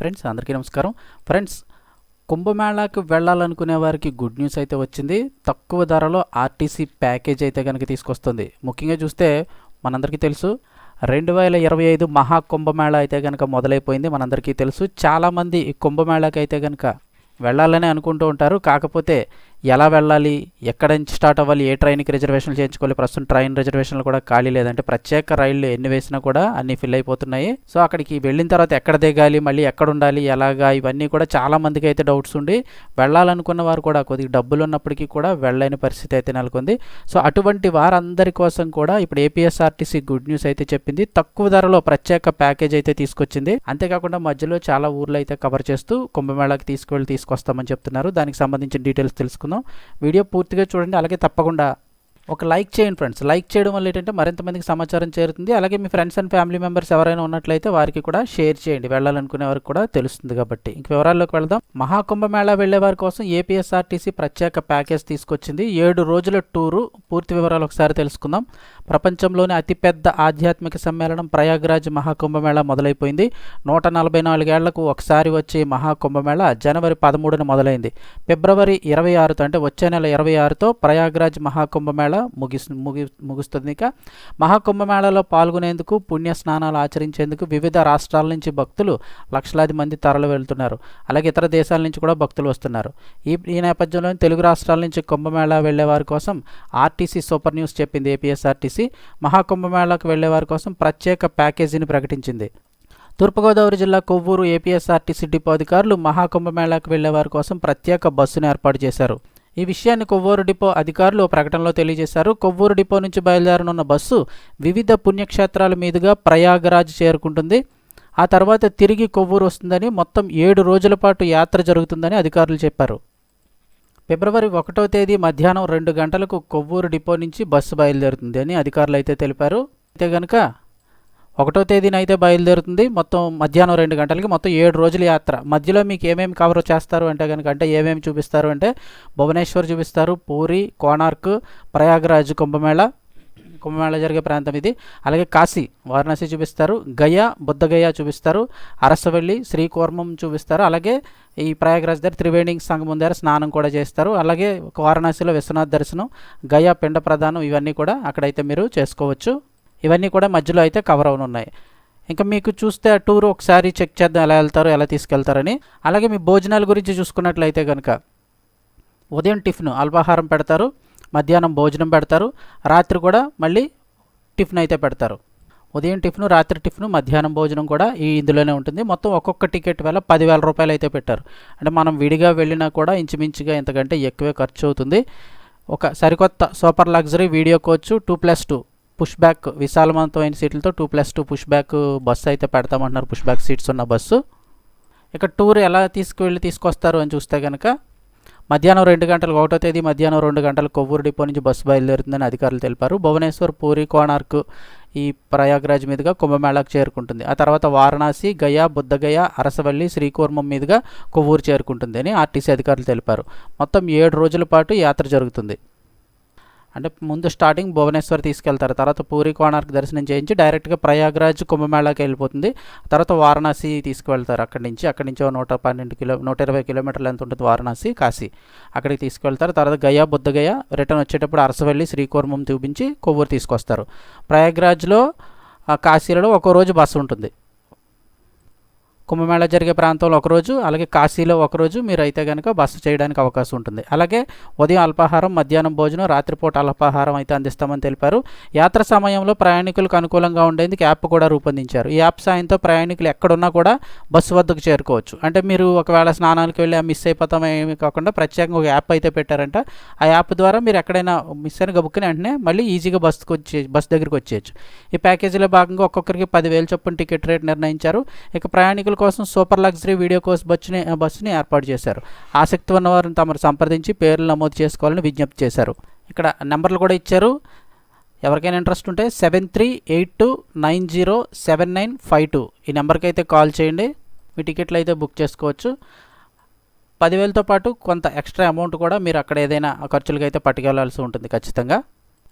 Friends అందరికీ నమస్కారం. Friends కుంభమేళాకి వెళ్ళాలనుకునే వారికి గుడ్ న్యూస్ అయితే వచ్చింది. తక్కువ ధరలో ఆర్టీసీ ప్యాకేజ్ అయితే కనుక తీసుకొస్తుంది. ముఖ్యంగా చూస్తే మనందరికీ తెలుసు రెండు వేల ఇరవై ఐదు మహాకుంభమేళ అయితే కనుక మొదలైపోయింది. మనందరికీ తెలుసు చాలామంది ఈ కుంభమేళాకి అయితే కనుక వెళ్ళాలని అనుకుంటూ ఉంటారు. కాకపోతే ఎలా వెళ్ళాలి ఎక్కడ నుంచి స్టార్ట్ అవ్వాలి ఏ ట్రైన్కి రిజర్వేషన్లు చేయించుకోవాలి ప్రస్తుతం ట్రైన్ రిజర్వేషన్లు కూడా ఖాళీ లేదంటే ప్రత్యేక రైళ్ళు ఎన్ని వేసినా కూడా అన్ని ఫిల్ అయిపోతున్నాయి. సో అక్కడికి వెళ్ళిన తర్వాత ఎక్కడ దిగాలి మళ్ళీ ఎక్కడ ఉండాలి ఎలాగా ఇవన్నీ కూడా చాలా మందికి అయితే డౌట్స్ ఉండి వెళ్ళాలనుకున్న వారు కూడా కొద్దిగా డబ్బులు ఉన్నప్పటికీ కూడా వెళ్ళలేని పరిస్థితి అయితే నెలకొంది. సో అటువంటి వారందరి కోసం కూడా ఇప్పుడు ఏపీఎస్ఆర్టీసీ గుడ్ న్యూస్ అయితే చెప్పింది. తక్కువ ధరలో ప్రత్యేక ప్యాకేజ్ అయితే తీసుకొచ్చింది. అంతేకాకుండా మధ్యలో చాలా ఊర్లు అయితే కవర్ చేస్తూ కుంభమేళాకి తీసుకువెళ్ళి తీసుకొస్తామని చెప్తున్నారు. దానికి సంబంధించిన డీటెయిల్స్ తెలుసుకుందాం. వీడియో పూర్తిగా చూడండి. అలాగే తప్పకుండా ఒక లైక్ చేయండి ఫ్రెండ్స్. లైక్ చేయడం వల్ల ఏంటంటే మరింత మందికి సమాచారం చేరుతుంది. అలాగే మీ ఫ్రెండ్స్ అండ్ ఫ్యామిలీ మెంబర్స్ ఎవరైనా ఉన్నట్లయితే వారికి కూడా షేర్ చేయండి. వెళ్ళాలనుకునే వారికి కూడా తెలుస్తుంది కాబట్టి. ఇంక వివరాల్లోకి వెళ్దాం. మహాకుంభమేళా వెళ్ళే వారి కోసం ఏపీఎస్ఆర్టీసీ ప్రత్యేక ప్యాకేజ్ తీసుకొచ్చింది. ఏడు రోజుల టూరు. పూర్తి వివరాలు ఒకసారి తెలుసుకుందాం. ప్రపంచంలోని అతిపెద్ద ఆధ్యాత్మిక సమ్మేళనం ప్రయాగ్రాజ్ మహాకుంభమేళ మొదలైపోయింది. నూట నలభై నాలుగేళ్ళకు ఒకసారి వచ్చే మహాకుంభమేళ జనవరి పదమూడున మొదలైంది. ఫిబ్రవరి ఇరవై ఆరుతో అంటే వచ్చే నెల ఇరవై ఆరుతో ప్రయాగ్రాజ్ మహాకుంభమేళ ముగిస్ ముగి ముగుస్తుంది ఇక. మహాకుంభమేళలో పాల్గొనేందుకు పుణ్య స్నానాలు ఆచరించేందుకు వివిధ రాష్ట్రాల నుంచి భక్తులు లక్షలాది మంది తరలి వెళ్తున్నారు. అలాగే ఇతర దేశాల నుంచి కూడా భక్తులు వస్తున్నారు. ఈ ఈ నేపథ్యంలో తెలుగు రాష్ట్రాల నుంచి కుంభమేళా వెళ్ళే వారి కోసం ఆర్టీసీ సూపర్ న్యూస్ చెప్పింది. ఏపీఎస్ఆర్టీసీ మహాకుంభమేళాకు వెళ్ళే వారి కోసం ప్రత్యేక ప్యాకేజీని ప్రకటించింది. తూర్పుగోదావరి జిల్లా కొవ్వూరు ఏపీఎస్ఆర్టీసీ డిపో అధికారులు మహాకుంభమేళాకు వెళ్ళే వారి కోసం ప్రత్యేక బస్సును ఏర్పాటు చేశారు. ఈ విషయాన్ని కొవ్వూరు డిపో అధికారులు ఓ ప్రకటనలో తెలియజేశారు. కొవ్వూరు డిపో నుంచి బయలుదేరనున్న బస్సు వివిధ పుణ్యక్షేత్రాల మీదుగా ప్రయాగరాజ్ చేరుకుంటుంది. ఆ తర్వాత తిరిగి కొవ్వూరు వస్తుందని మొత్తం ఏడు రోజుల పాటు యాత్ర జరుగుతుందని అధికారులు చెప్పారు. ఫిబ్రవరి ఒకటో తేదీ మధ్యాహ్నం రెండు గంటలకు కొవ్వూరు డిపో నుంచి బస్సు బయలుదేరుతుంది అని అధికారులు అయితే తెలిపారు. అయితే కనుక ఒకటో తేదీన అయితే బయలుదేరుతుంది. మొత్తం మధ్యాహ్నం రెండు గంటలకి మొత్తం ఏడు రోజుల యాత్ర. మధ్యలో మీకు ఏమేమి కవర్ చేస్తారు అంటే కనుక అంటే ఏమేమి చూపిస్తారు అంటే భువనేశ్వర్ చూపిస్తారు పూరి కోణార్క్ ప్రయాగరాజ్ కుంభమేళ కుంభమేళ జరిగే ప్రాంతం ఇది. అలాగే కాశీ వారణాసి చూపిస్తారు గయా బుద్ధగయ చూపిస్తారు అరసవెల్లి శ్రీకూర్మం చూపిస్తారు. అలాగే ఈ ప్రయాగరాజ్ దగ్గర త్రివేణి సంగమం దగ్గర స్నానం కూడా చేస్తారు. అలాగే వారణాసిలో విశ్వనాథ్ దర్శనం గయా పిండ ప్రధానం ఇవన్నీ కూడా అక్కడైతే మీరు చేసుకోవచ్చు. ఇవన్నీ కూడా మధ్యలో అయితే కవర్ అవునున్నాయి. ఇంకా మీకు చూస్తే ఆ టూర్ ఒకసారి చెక్ చేద్దాం ఎలా వెళ్తారో ఎలా తీసుకెళ్తారని. అలాగే మీ భోజనాల గురించి చూసుకున్నట్లయితే కనుక ఉదయం టిఫిన్ అల్పాహారం పెడతారు. మధ్యాహ్నం భోజనం పెడతారు. రాత్రి కూడా మళ్ళీ టిఫిన్ అయితే పెడతారు. ఉదయం టిఫిన్ రాత్రి టిఫిన్ మధ్యాహ్నం భోజనం కూడా ఈ ఇందులోనే ఉంటుంది. మొత్తం ఒక్కొక్క టికెట్ వేల పదివేల రూపాయలు అయితే పెట్టారు. అంటే మనం విడిగా వెళ్ళినా కూడా ఇంచుమించుగా ఎంతకంటే ఎక్కువే ఖర్చు అవుతుంది. ఒక సరికొత్త super luxury video coach two plus two push back విశాలవంతమైన సీట్లతో two plus two push back bus అయితే పెడతామంటున్నారు. పుష్ బ్యాక్ సీట్స్ ఉన్న బస్సు. ఇక టూర్ ఎలా తీసుకువెళ్ళి తీసుకొస్తారు అని చూస్తే కనుక మధ్యాహ్నం రెండు గంటలకు ఒకటో తేదీ మధ్యాహ్నం రెండు గంటలకు కొవ్వూరు డిపో నుంచి బస్సు బయలుదేరుతుందని అధికారులు తెలిపారు. భువనేశ్వర్ పూరి కోణార్క్ ఈ ప్రయాగ్రాజ్ మీదుగా కుంభమేళాకు చేరుకుంటుంది. ఆ తర్వాత వారణాసి గయా బుద్ధగయ అరసవల్లి శ్రీకూర్మం మీదుగా కొవ్వూరు చేరుకుంటుంది అని ఆర్టీసీ అధికారులు తెలిపారు. మొత్తం ఏడు రోజుల పాటు యాత్ర జరుగుతుంది. అంటే ముందు స్టార్టింగ్ భువనేశ్వర్ తీసుకెళ్తారు. తర్వాత పూరి కోణార్క్ దర్శనం చేయించి డైరెక్ట్గా ప్రయాగ్రాజ్ కుంభమేళాకి వెళ్ళిపోతుంది. తర్వాత వారణాసి తీసుకువెళ్తారు అక్కడి నుంచి. అక్కడి నుంచి నూట పన్నెండు కిలో నూట ఇరవై కిలోమీటర్లు ఎంత ఉంటుంది వారణాసి కాశీ. అక్కడికి తీసుకువెళ్తారు. తర్వాత గయా బుద్ధగయ రిటర్న్ వచ్చేటప్పుడు అరసవెల్లి శ్రీకూర్మం చూపించి కొవ్వూరు తీసుకొస్తారు. ప్రయాగ్రాజ్లో కాశీలలో కాశీలో ఒక రోజు బస్సు ఉంటుంది. కుంభమేళా జరిగే ప్రాంతంలో ఒకరోజు అలాగే కాశీలో ఒకరోజు మీరు అయితే కనుక బస చేయడానికి అవకాశం ఉంటుంది. అలాగే ఉదయం అల్పాహారం మధ్యాహ్నం భోజనం రాత్రిపూట అల్పాహారం అయితే అందిస్తామని తెలిపారు. యాత్ర సమయంలో ప్రయాణికులకు అనుకూలంగా ఉండేందుకు యాప్ కూడా రూపొందించారు. ఈ యాప్ సాయంతో ప్రయాణికులు ఎక్కడున్నా కూడా బస్సు వద్దకు చేరుకోవచ్చు. అంటే మీరు ఒకవేళ స్నానానికి వెళ్ళి మిస్ అయిపోతాం ఏమి కాకుండా ప్రత్యేకంగా ఒక యాప్ అయితే పెట్టారంట. ఆ యాప్ ద్వారా మీరు ఎక్కడైనా మిస్ అయిన గబుక్కుని వెంటనే మళ్ళీ ఈజీగా బస్సుకు వచ్చే బస్ దగ్గరికి వచ్చేయచ్చు. ఈ ప్యాకేజీలో భాగంగా ఒక్కొక్కరికి పదివేలు చొప్పున టికెట్ రేట్ నిర్ణయించారు. ఇక ప్రయాణికులు కోసం సూపర్ లగ్జరీ వీడియో కోర్స్ బస్సుని బస్సుని ఏర్పాటు చేశారు. ఆసక్తి ఉన్నవారిని తమరు సంప్రదించి పేర్లు నమోదు చేసుకోవాలని విజ్ఞప్తి చేశారు. ఇక్కడ నెంబర్లు కూడా ఇచ్చారు. ఎవరికైనా ఇంట్రెస్ట్ ఉంటే seven three eight two nine zero seven nine five two ఈ నెంబర్కి అయితే కాల్ చేయండి. మీ టికెట్లు అయితే బుక్ చేసుకోవచ్చు. పదివేలతో పాటు కొంత ఎక్స్ట్రా అమౌంట్ కూడా మీరు అక్కడ ఏదైనా ఖర్చులకి అయితే పట్టుకెళ్ళాల్సి ఉంటుంది ఖచ్చితంగా.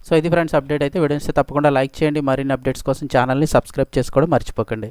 సో ఇది ఫ్రెండ్స్ అప్డేట్ అయితే వీడియోస్ తప్పకుండా లైక్ చేయండి. మరిన్ని అప్డేట్స్ కోసం ఛానల్ని సబ్స్క్రైబ్ చేసుకోవడం మర్చిపోకండి.